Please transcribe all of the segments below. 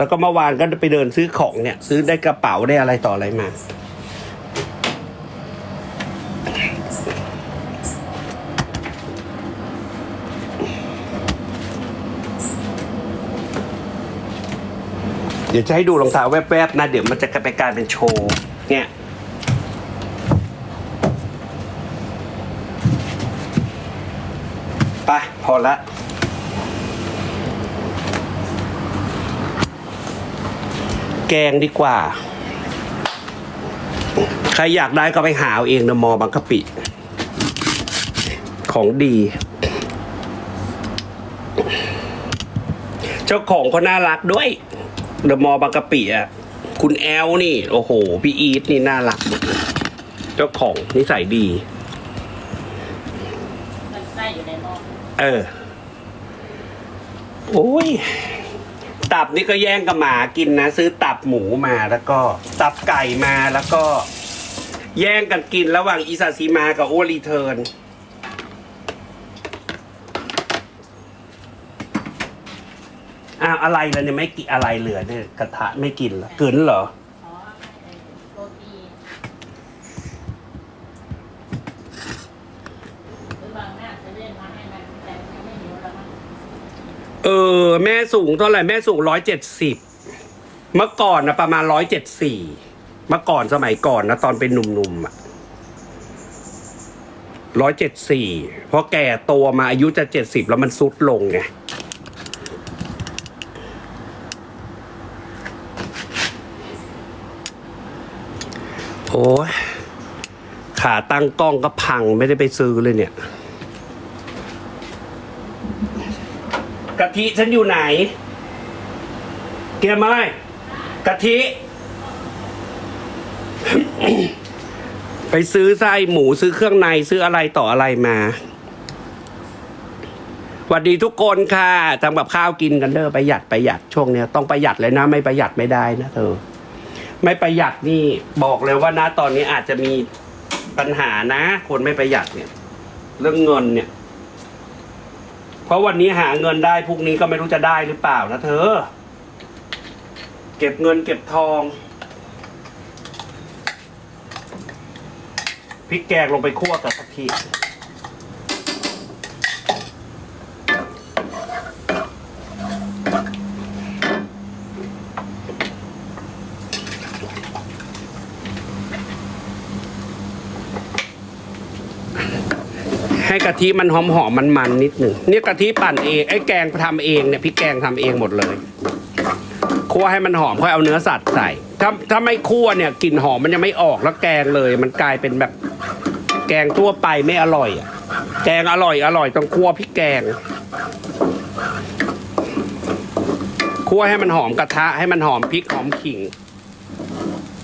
แล้วก็เมื่อวานก็ไปเดินซื้อของเนี่ย ซื้อได้กระเป๋าได้อะไรต่ออะไรมา เดี๋ยวจะให้ดูรองเท้าแวบๆนะ เดี๋ยวมันจะไปกลายเป็นโชว์เนี่ยไปพอละ แกงดีกว่า ใครอยากได้ก็ไปหาเอาเองนะมอบางกะปิ ของดี เจ้าของเขาน่ารักด้วยเดอะมอลล์บางกะปิอะคุณแอลนี่ โอ้โห พี่อีทนี่น่ารัก เจ้าของนิสัยดีมันไส้อยู่ในหม้อเออ โอ้ย ตับนี่ก็แย่งกับหมากินนะ ซื้อตับหมูมาแล้วก็ ตับไก่มาแล้วก็ แย่งกันกินระหว่างอีซาซิมากับโอรีเทิร์นอ้าวอะไรล่ะเนี่ยไม่กินอะไรเหลือเนี่ยกระทะไม่กินเหรอเกินเหรอ อ๋อไอ้โรตีหรือบางหน้าจะเล่นมาให้มันแต่มันไม่หิวแล้วมั้ง เออแม่สูงเท่าไหร่แม่สูงร้อยเจ็ดสิบเมื่อก่อนนะประมาณร้อยเจ็ดสี่เมื่อก่อนสมัยก่อนนะตอนเป็นหนุ่มๆอะร้อยเจ็ดสี่พอแก่ตัวมาอายุจะเจ็ดสิบแล้วมันซุดลงไงโอ้ยขาตั้งกล้องก็พังไม่ได้ไปซื้อเลยเนี่ย กะทิฉันอยู่ไหน เกียร์ไม้กะทิ ไปซื้อไส้หมูซื้อเครื่องในซื้ออะไรต่ออะไรมาสวัสดีทุกคนค่ะทำกับข้าวกินกันเด้อประหยัดประหยัดช่วงเนี้ยต้องประหยัดเลยนะ ไม่ประหยัดไม่ได้นะเธอ ไม่ประหยัดนี่บอกเลยว่านะ ตอนนี้อาจจะมีปัญหานะ คนไม่ประหยัดเนี่ย เรื่องเงินเนี่ย เพราะวันนี้หาเงินได้พรุ่งนี้ก็ไม่รู้จะได้หรือเปล่านะเธอ เก็บเงินเก็บทองพริกแกงลงไปคั่วกับกะทิ ให้กะทิมันหอมหอมมันมันนิดหนึ่งเนี่ยกะทิปั่นเองไอ้แกงทำเองเนี่ยพริกแกงทำเองหมดเลยคั่วให้มันหอมค่อยเอาเนื้อสัตว์ใส่ถ้าถ้าไม่คั่วเนี่ยกลิ่นหอมมันยังไม่ออกแล้วแกงเลย มันกลายเป็นแบบ แกงทั่วไปไม่อร่อยอะแกงอร่อยอร่อยต้องคั่วพริกแกงคั่วให้มันหอมกระทะให้มันหอมพริกหอมขิง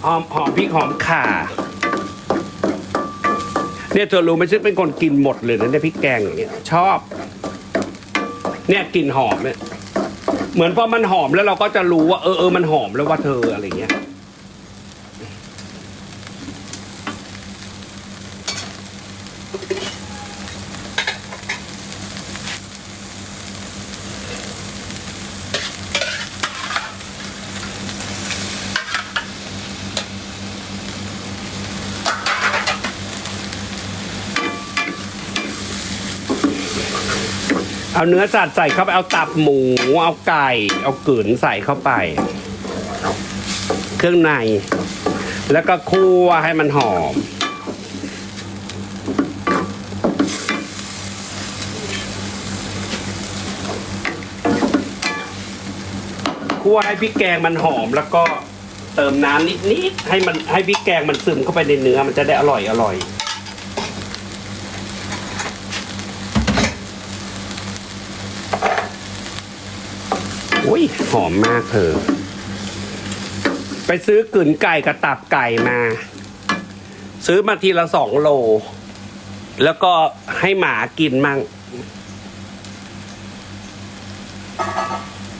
หอมหอมพริกหอมข่า เนี่ยเธอรู้ไหมฉันเป็นคนกินหมดเลยนะเนี่ยพริกแกงอย่างเงี้ยชอบ เนี่ยกลิ่นหอมเนี่ยเหมือนพอมันหอมแล้วเราก็จะรู้ว่าเออเออมันหอมแล้วว่าเธออะไรเงี้ย เอาเนื้อสัตว์ใส่เข้าไปเอาตับหมู เอาไก่ เอากลืนใส่เข้าไป เครื่องใน แล้วก็คั่วให้มันหอม คั่วให้พริกแกงมันหอมแล้วก็เติมน้ำนิดๆให้มันให้พริกแกงมันซึมเข้าไปในเนื้อมันจะได้อร่อยอร่อย อุ้ยหอมมากเธอ ไปซื้อกลืนไก่กับตับไก่มา ซื้อมาทีละสองโล แล้วก็ให้หมากินมั่ง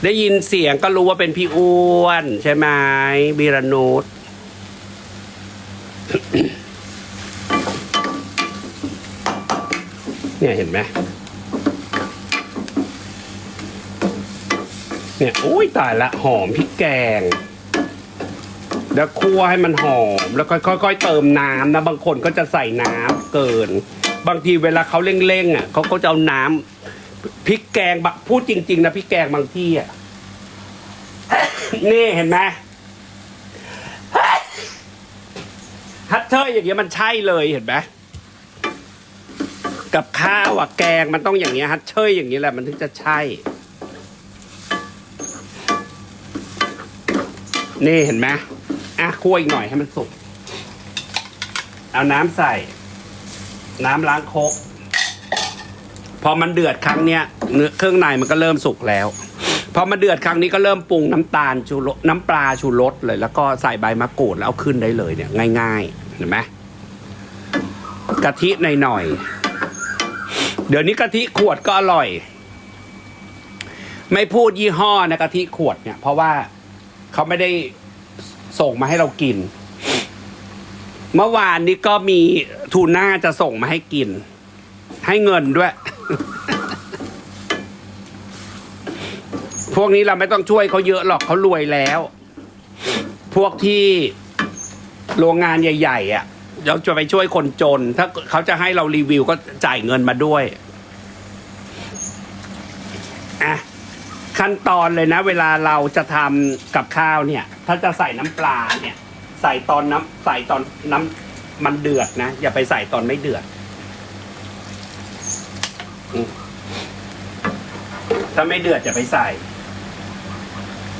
ได้ยินเสียงก็รู้ว่าเป็นพี่อ้วน ใช่ไหมบีรนุชเนี่ยเห็นไหม เนี่ยโอ้ยตายละหอมพริกแกง แล้วคั่วให้มันหอม แล้วค่อยๆเติมน้ำนะบางคนก็จะใส่น้ำเกิน บางทีเวลาเขาเร่งๆอะเขาก็จะเอาน้ำพริกแกงบะพูดจริง ๆนะพริกแกงบางที่อะนี่เห็นไหมฮัตเทอร์อย่างเงี้ยมันใช่เลยเห็นไหมกับข้าวอะแกงมันต้องอย่างเงี้ยฮัตเชอร์อย่างนี้แหละมันถึงจะใช่ นี่เห็นไหมอะคั่วอีกหน่อยให้มันสุก เอาน้ำใส่ น้ำล้างโคกพอมันเดือดครั้งเนี้ยเนื้อเครื่องในมันก็เริ่มสุกแล้วพอมาเดือดครั้งนี้ก็เริ่มปรุงน้ำตาลชูรสน้ำปลาชูรสเลย แล้วก็ใส่ใบมะกรูดแล้วเอาขึ้นได้เลยเนี่ย ง่ายๆเห็นไหมกะทิหน่อยๆเดี๋ยวนี้กะทิขวดก็อร่อย ไม่พูดยี่ห้อนะกะทิขวดเนี่ย เพราะว่า เขาไม่ได้ส่งมาให้เรากิน เมื่อวานนี้ก็มีทูน่าจะส่งมาให้กิน ให้เงินด้วย พวกนี้เราไม่ต้องช่วยเขาเยอะหรอกเขารวยแล้ว พวกที่โรงงานใหญ่ ๆ อะเราจะไปช่วยคนจน ถ้าเขาจะให้เรารีวิวก็จ่ายเงินมาด้วย อะ ขั้นตอนเลยนะ เวลาเราจะทำกับข้าวเนี่ย ถ้าจะใส่น้ำปลาเนี่ย ใส่ตอนน้ำใส่ตอนน้ำมันเดือดนะ อย่าไปใส่ตอนไม่เดือดถ้าไม่เดือดอย่าไปใส่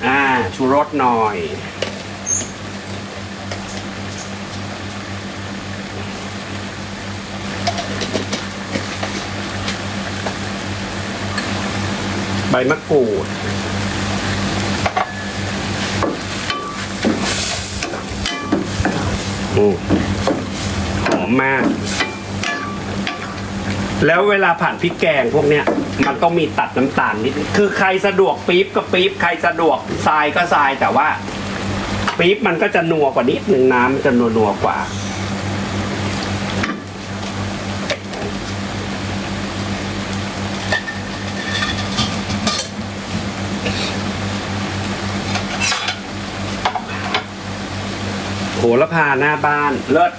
อ่าชูรสหน่อย มะกรูดอืมหอมมาก แล้วเวลาผ่านพริกแกงพวกเนี้ย มันต้องมีตัดน้ำตาลนิดนึงคือใครสะดวกปี๊บก็ปี๊บ ใครสะดวกทรายก็ทรายแต่ว่าปี๊บมันก็จะนัวกว่านิดหนึ่งน้ำมันจะนัวนัวกว่า ระพาหน้าบ้านเลิศ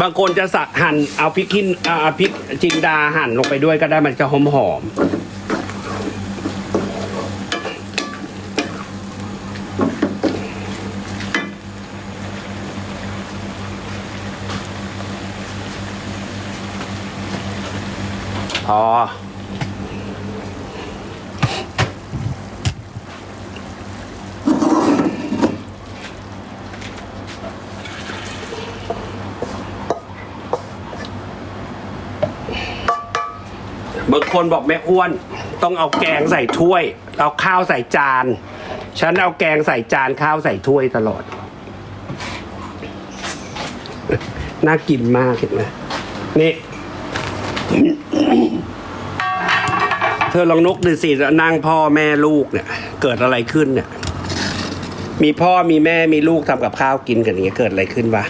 บางคนจะสักหั่นเอาพริกขิ้นเอาเอาพริกจินดาหั่นลงไปด้วยก็ได้มันจะหอมหอมพอางคนบอกแม่อ้วน ต้องเอาแกงใส่ถ้วย เอาข้าวใส่จาน ฉันเอาแกงใส่จานข้าวใส่ถ้วยตลอด น่ากินมากเห็นไหมนี่ เธอลองนกดูสินั่งพ่อแม่ลูกเนี่ย เกิดอะไรขึ้นเนี่ย มีพ่อมีแม่มีลูกทำกับข้าวกินกันอย่างเงี้ยเกิดอะไรขึ้นวะ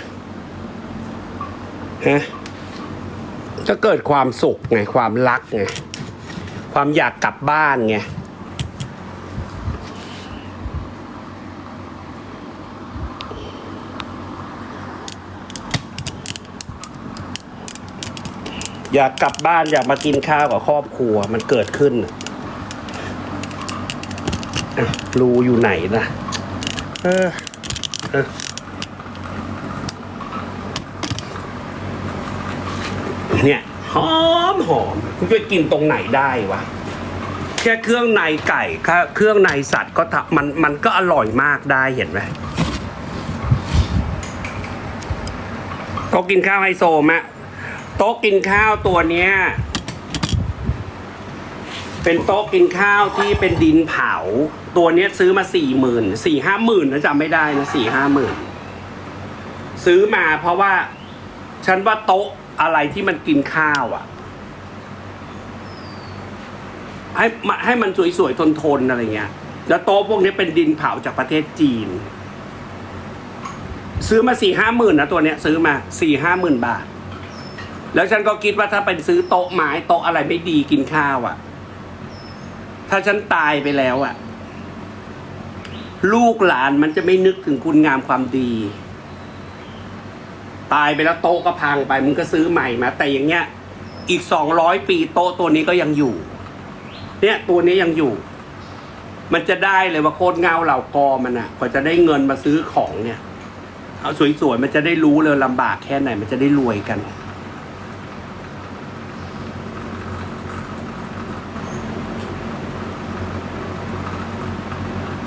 ฮะ ก็เกิดความสุขไงความรักไงความอยากกลับบ้านไงอยากกลับบ้านอยากมากินข้าวกับครอบครัวมันเกิดขึ้นน่ะอะรูอยู่ไหนนะเออเออ เนี่ย หอมหอมคุณจะกินตรงไหนได้วะแค่เครื่องในไก่แค่เครื่องในสัตว์ก็ทำมันมันก็อร่อยมากได้เห็นไหมโต๊ะกินข้าวไฮโซมะโต๊ะกินข้าวตัวเนี้ยเป็นโต๊ะกินข้าวที่เป็นดินเผา ตัวเนี้ยซื้อมาสี่หมื่นสี่ห้าหมื่นนะจำไม่ได้นะสี่ห้าหมื่นซื้อมาเพราะว่า ฉันว่าโต๊ะ อะไรที่มันกินข้าวอะ ให้มให้มันสวยๆทนๆอะไรเงี้ย แล้วโต๊ะพวกนี้เป็นดินเผาจากประเทศจีน ซื้อมาสี่ห้าหมื่นนะตัวเนี้ย ซื้อมาสี่ห้าหมื่นบาท แล้วฉันก็คิดว่าถ้าเป็นซื้อโต๊ะไม้โต๊ะอะไรไม่ดีกินข้าวอะ่ะ ถ้าฉันตายไปแล้วอะ่ะ ลูกหลานมันจะไม่นึกถึงคุณงามความดี ตายไปแล้วโต๊ะก็พังไปมึงก็ซื้อใหม่มา แต่อย่างเงี้ย อีกสองร้อยปีโต๊ะตัวนี้ก็ยังอยู่ เนี่ยตัวนี้ยังอยู่ มันจะได้เลยว่าโคตรเงาเหล่ากอมันอะ่ะกว่าจะได้เงินมาซื้อของเนี่ยเอาสวยๆมันจะได้รู้เลยลำบากแค่ไหน มันจะได้รวยกัน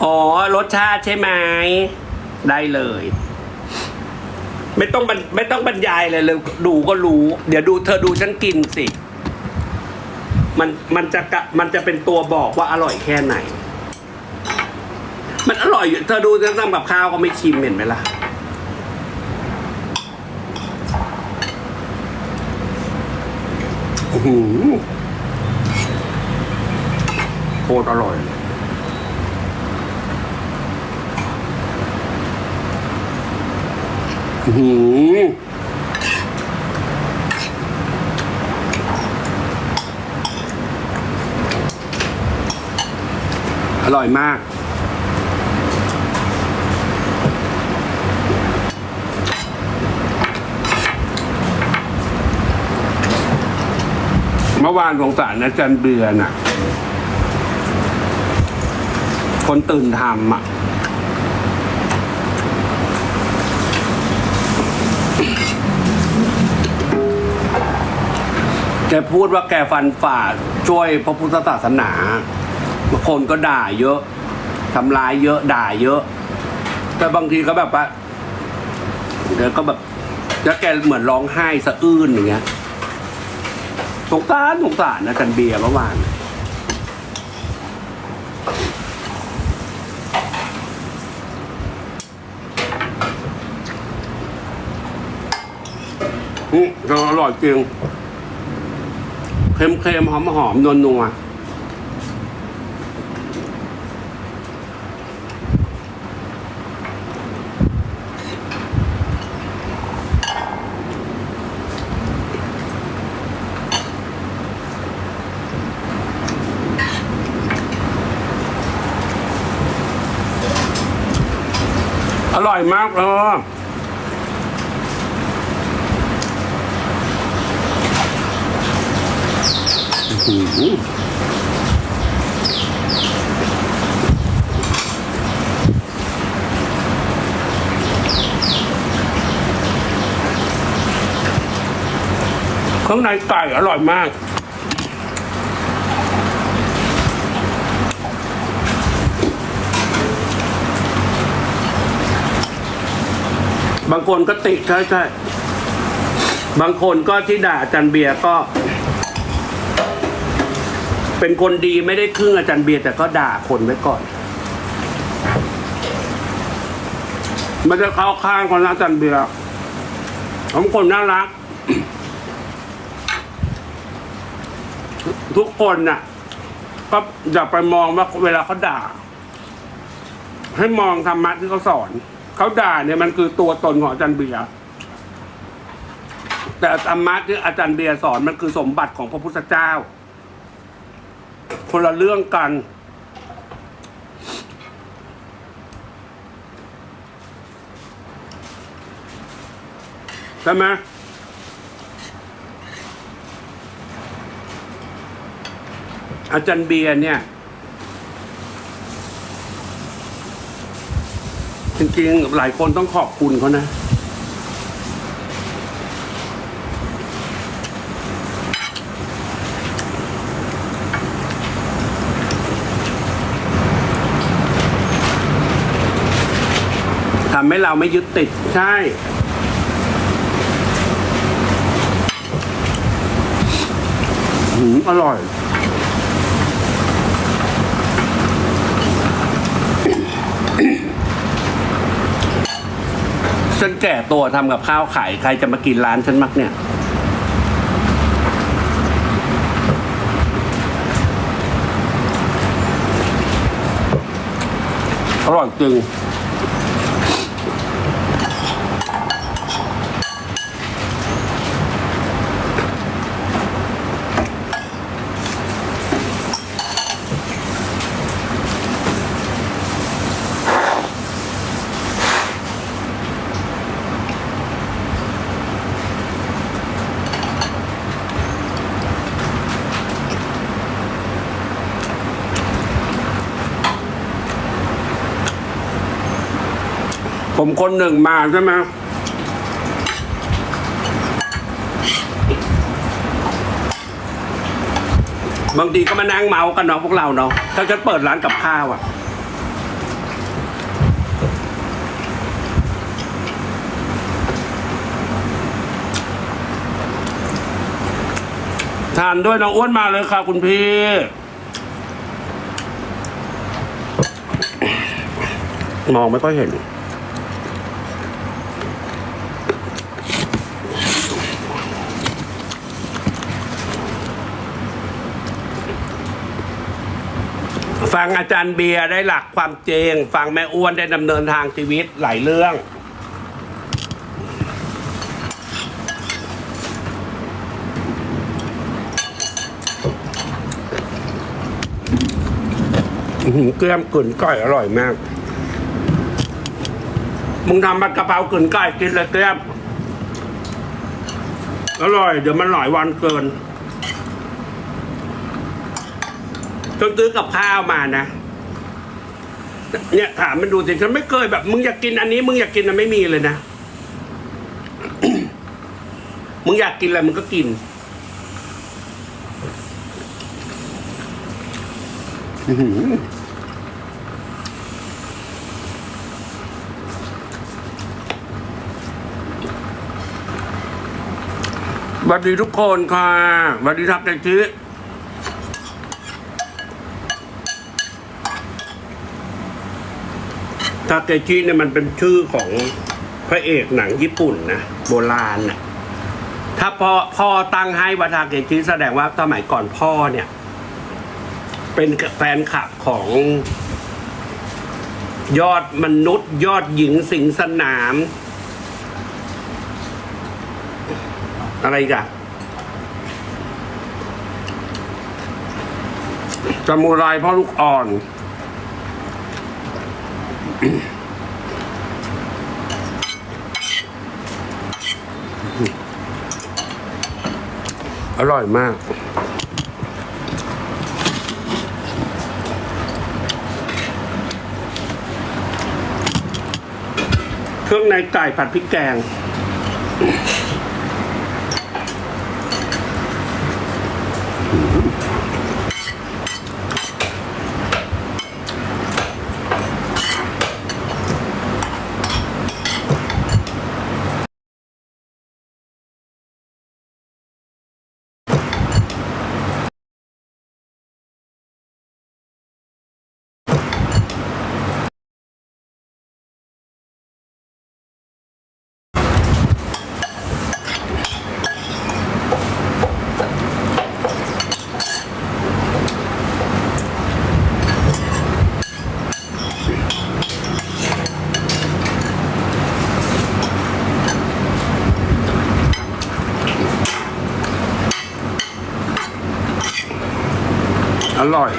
อ๋อรสชาติใช่ไหม ได้เลย ไม่ต้องบรรไม่ต้องบรรยายเลยเลยดูก็รู้ เดี๋ยวดูเธอดูฉันกินสิ มันมันจะกะมันจะเป็นตัวบอกว่าอร่อยแค่ไหน มันอร่อยอยู่เธอดูฉันทำกับข้าวก็ไม่ชิมเห็นไหมล่ะอื้อหือโคตรอร่อย อื้อ หืออร่อยมาก เมื่อวานสงสารนะจันเบือน่ะ คนตื่นทำอะ แกพูดว่าแกฟันฝ่าช่วยพระพุทธศาสนาบางคนก็ด่าเยอะทำร้ายเยอะด่าเยอะ แต่บางทีก็แบบว่าเดี๋ยวก็แบบแล้วแกเหมือนร้องไห้สะอื้นอย่างเงี้ยสงสารสงสารนะกันเบียร์เมื่อวานอืมก็อร่อยจริง เค็มๆหอมๆนวลนัวอร่อยมากเลย อื้อหือ ข้างในไก่อร่อยมากบางคนก็ติดใช่ใช่ บางคนก็ที่ด่าอาจันเบียร์ก็ เป็นคนดีไม่ได้ครึ่งอาจารย์เบียร์แต่ก็ด่าคนไว้ก่อน มันจะเข้าข้างคนอาจารย์เบียร์ผมคนน่ารัก ทุกคนน่ะ ก็อย่าไปมองว่าเวลาเขาด่า ให้มองธรรมะที่เขาสอน เขาด่าเนี่ยมันคือตัวตนของอาจารย์เบียร์แต่ธรรมะที่อาจารย์เบียร์สอนมันคือสมบัติของพระพุทธเจ้า คนละเรื่องกัน ใช่ไหมอาจารย์เบียร์เนี่ย จริงๆ หลายคนต้องขอบคุณเขานะำให้เราไม่ยึดติดใช่ หืมอร่อย ฉันแก่ตัวทำกับข้าวขาย ใครจะมากินร้านฉันมักเนี่ยอร่อยจริง ผมคนหนึ่งมาใช่ไหมบางทีก็มานั่งเมากันเนาะพวกเราเนาะถ้าฉันเปิดร้านกับข้าวอะทานด้วยน้องอ้วนมาเลยค่ะ คุณพี่ มองไม่ค่อยเห็น ฟังอาจารย์เบียร์ได้หลักความเจงฟังแม่อ้วนได้ดำเนินทางชีวิตหลายเรื่อง หืเกลี้ยมกลืนก้อยอร่อยมาก มึงทำผัดกะเพรากลืนก้อยกินเลยเกลี้ยม อร่อย เดี๋ยวมันหลายวันเกิน จนซื้อกับข้าวมานะ เนี่ยถามมันดูสิฉันไม่เคยแบบ มึงอยากกินอันนี้ มึงอยากกินอันไม่มีเลยนะ มึงอยากกินอะไรมึงก็กินสวัสดีทุกคนค่ะสวัสดีทักแต่ชี ทาเกชิเนี่ยมันเป็นชื่อของพระเอกหนังญี่ปุ่นนะโบราณน่ะถ้าพ่อพ่อตั้งให้วาทาเกชิแสดงว่าสมัยก่อนพ่อเนี่ย เป็นแฟนคลับของยอดมนุษย์ ยอดหญิงสิงสนาม อะไรกันจามูไรพ่อลูกอ่อน อร่อยมาก เครื่องในไก่ผัดพริกแกง อร่อย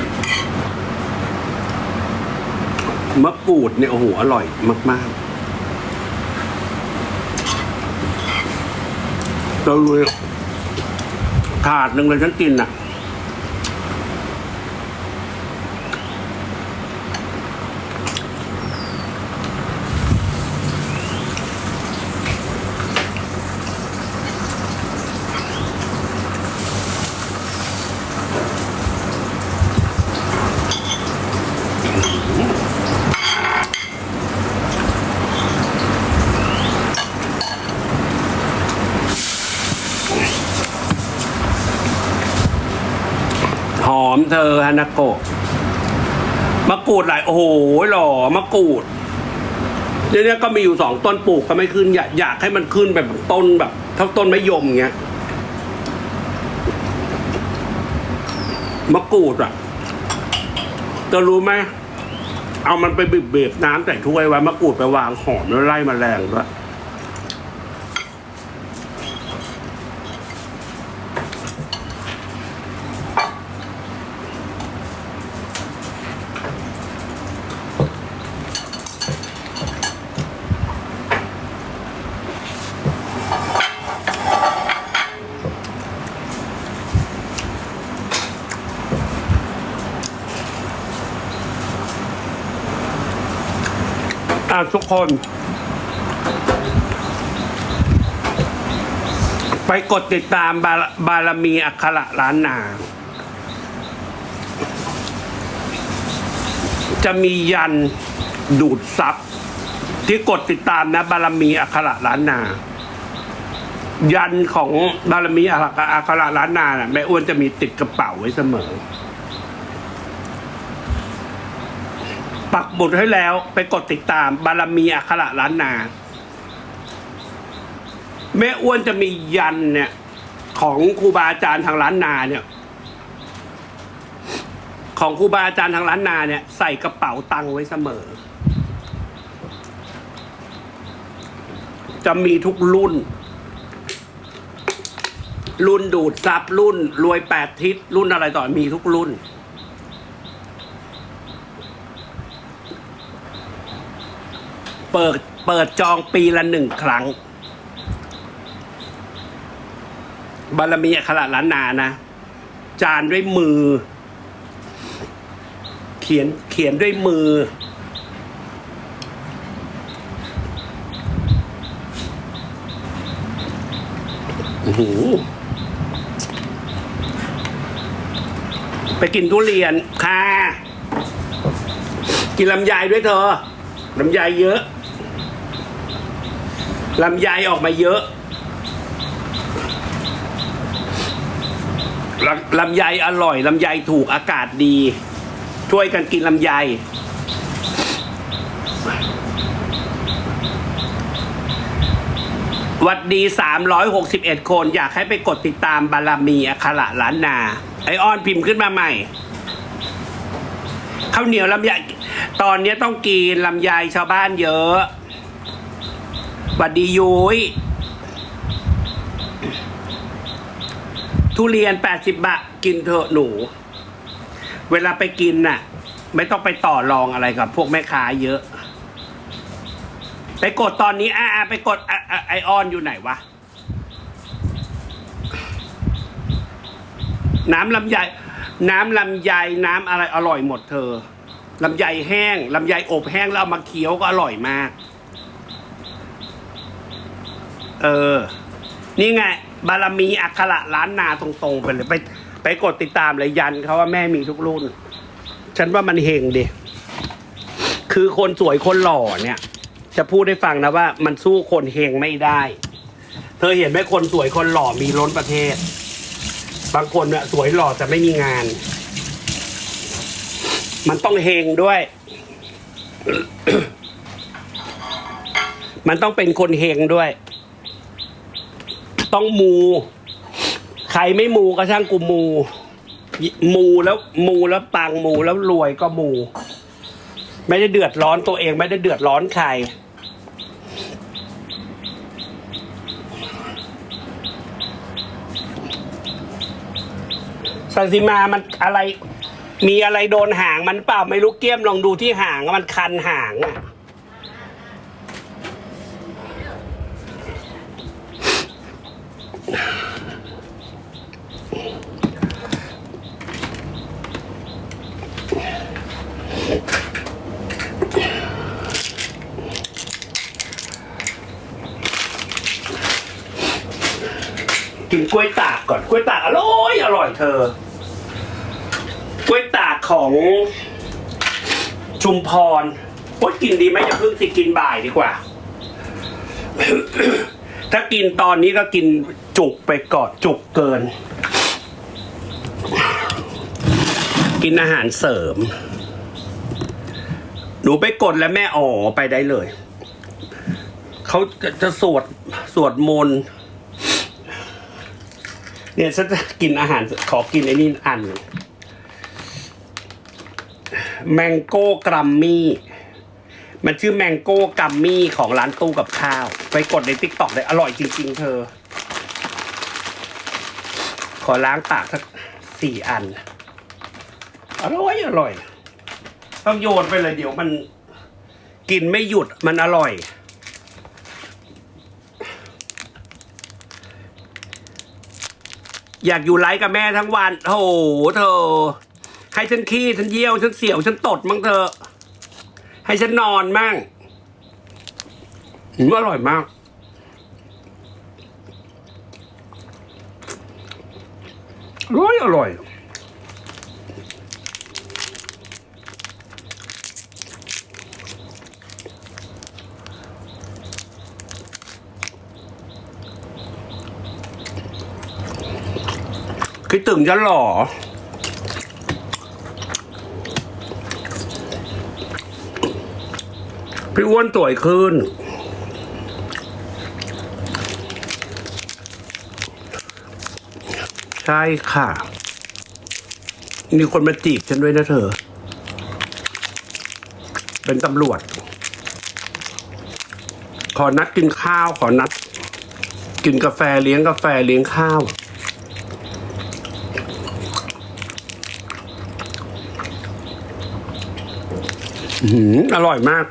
มะ กูดเนี่ยโอ้โหอร่อยมากๆเราเลยถาดหนึ่งเลยฉันกินอะ เธอฮานาโกะมะกรูดหลาย โอ้โหหล่อมะกรูดเนี่ยเนี่ยก็มีอยู่สองต้นปลูกก็ไม่ขึ้น อยากอยากให้มันขึ้นแบบต้นแบบเท่าต้นมะยมเงี้ยมะกรูดอะจะรู้ไหมเอามันไปบีบๆน้ำใส่ถ้วยไว้มะกรูดไปวางหอมแล้วไล่แมลงด้วย อ่าทุกคน ไปกดติดตามบาบารมีอัคระล้านนา จะมียันดูดซับที่กดติดตามนะ บารมีอัคระล้านนา ยันของบารมีอัคระล้านนาแม่อ้วนจะมีติดกระเป๋าไว้เสมอ ปักบุดให้แล้วไปกดติดตาม บารมีอัคระล้านนา แม่อ้วนจะมียันเนี่ย ของครูบาอาจารย์ทางล้านนาเนี่ย ของครูบาอาจารย์ทางล้านนาเนี่ย ใส่กระเป๋าตังค์ไว้เสมอ จะมีทุกรุ่น รุ่นดูดซับรุ่น รวยแปดทิศรุ่นอะไรต่อมีทุกรุ่น เปิดเปิดจองปีละหนึ่งครั้ง บารมีอัคระล้านนานะ จานด้วยมือ เขียนเขียนด้วยมือ โอ้โหไปกินทุเรียนค่ะ กินลำไยด้วยเธอลำไยเยอะ ลำไยออกมาเยอะลำลำไยอร่อย ลำไยถูกอากาศดี ช่วยกันกินลำไย วัดดี 361 คน อยากให้ไปกดติดตามบารมีอัคระล้านนา ไอออนพิมพ์ขึ้นมาใหม่ข้าวเหนียวลำไย ตอนนี้ต้องกินลำไยชาวบ้านเยอะ หวัดดียุ้ยทุเรียน80บบาทกินเถอะหนู เวลาไปกินน่ะ ไม่ต้องไปต่อรองอะไรกับพวกแม่ค้าเยอะ ไปกดตอนนี้อ่าไปกดไอออนอยู่ไหนวะ น้ำลำไยน้ำลำไยน้ำอะไรอร่อยหมดเธอลำไยแห้งลำไยอบแห้งแล้วเอามาเคี้ยวก็อร่อยมาก เออ นี่ไง บารมีอัคระล้านนาตรงๆไปเลยไป ไปกดติดตามเลยยันเขาว่าแม่มีทุกรุ่น ฉันว่ามันเฮงดิคือคนสวยคนหล่อเนี่ย จะพูดให้ฟังนะว่า มันสู้คนเฮงไม่ได้ เธอเห็นไหมคนสวยคนหล่อมีล้นประเทศ บางคนเนี่ยสวยหล่อแต่ไม่มีงาน มันต้องเฮงด้วย มันต้องเป็นคนเฮงด้วย ต้องมู ใครไม่มูก็ช่างกูมู มูแล้วมูแล้วปังมูแล้วรวยก็มู ไม่ได้เดือดร้อนตัวเอง ไม่ได้เดือดร้อนใครสันสิมามันอะไร มีอะไรโดนหางมันเปล่าไม่รู้เกี้ยมลองดูที่หางมันคันหางอะ กินกล้วยตากก่อนกล้วยตากอร่อยอร่อยเธอกล้วยตากของชุมพรโอ๊ยกินดีไหมอย่าเพิ่งสิกินบ่ายดีกว่า ถ้ากินตอนนี้ก็กิน จุกไปก่อนจุกเกิน กินอาหารเสริม หนูไปกดแล้วแม่อ๋อไปได้เลย เขาจะจะสวดสวดมนต์เนี่ยฉันจะกินอาหารขอกินไอ้นี่อันแมงโก้กรัมมี่มันชื่อแมงโก้กัมมี่ของร้านตู้กับข้าว ไปกดในติ๊กต็อกเลยอร่อยจริง ๆ เธอ ขอล้างปากสักสี่อัน อร่อยอร่อย ต้องโยนไปเลยเดี๋ยวมันกินไม่หยุดมันอร่อย อยากอยู่ไลฟ์กับแม่ทั้งวันโถเธอ ให้ฉันขี้ฉันเยี่ยวฉันเสียวฉันตดมั่งเธอ ให้ฉันนอนมั่งอร่อยมาก ร่อยอร่อยคิดถึงฉันเหรอพี่อ้วนสวยขึ้น ช่ค่ะ มีคนมาจีบฉันด้วยนะเธอ เป็นตำรวจ ขอนัดกินข้าว ขอนัด กินกาแฟเลี้ยงกาแฟเลี้ยงข้าวอื้อร่อยมาก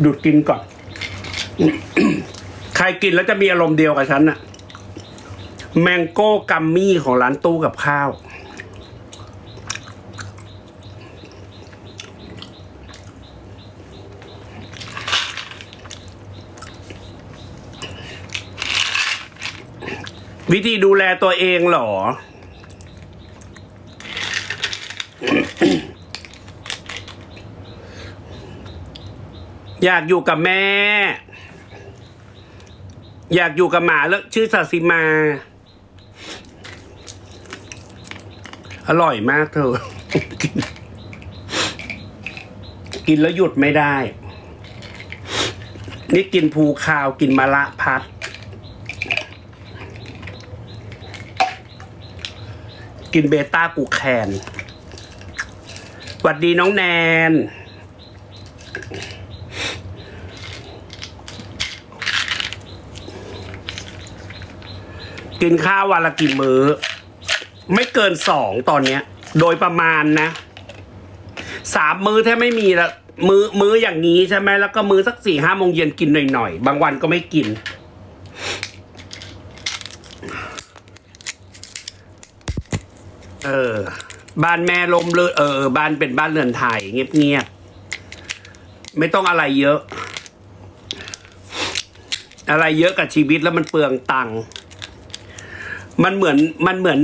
หยุดกินก่อน ใครกินแล้วจะมีอารมณ์เดียวกับฉันน่ะ แมงโก้กัมมี่ของร้านตู้กับข้าว วิธีดูแลตัวเองเหรอ อยากอยู่กับแม่ อยากอยู่กับหมาแล้วชื่อศาสิมา อร่อยมากเธอ กิน กินแล้วหยุดไม่ได้ นี่กินภูคาวกินมะละพัด กินเบต้ากูแคนสวัสดีน้องแนนกินข้าววันละกี่มือ้อ ไม่เกินสองตอนเนี้ย โดยประมาณนะสามมื้อแทบไม่มีละมื้อมื้ออย่างนี้ใช่ไหมแล้วก็มื้อสักสี่ห้าโมงเย็นกินหน่อยๆ บางวันก็ไม่กิน เออ บ้านแม่ลมเลยเออ บ้านเป็นบ้านเรือนไทยเงียบๆ ไม่ต้องอะไรเยอะ อะไรเยอะกับชีวิตแล้วมันเปลืองตังค์มันเหมือนมันเหมือน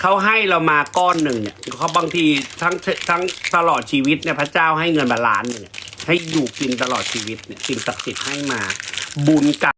เขาให้เรามาก้อนหนึ่งเนี่ยเขาบางทีทั้งทั้งตลอดชีวิตเนี่ยพระเจ้าให้เงินมาล้านหนึ่งเนี่ยให้อยู่กินตลอดชีวิตเนี่ยสิ่งศักดิ์สิทธิ์ให้มาบุญกับ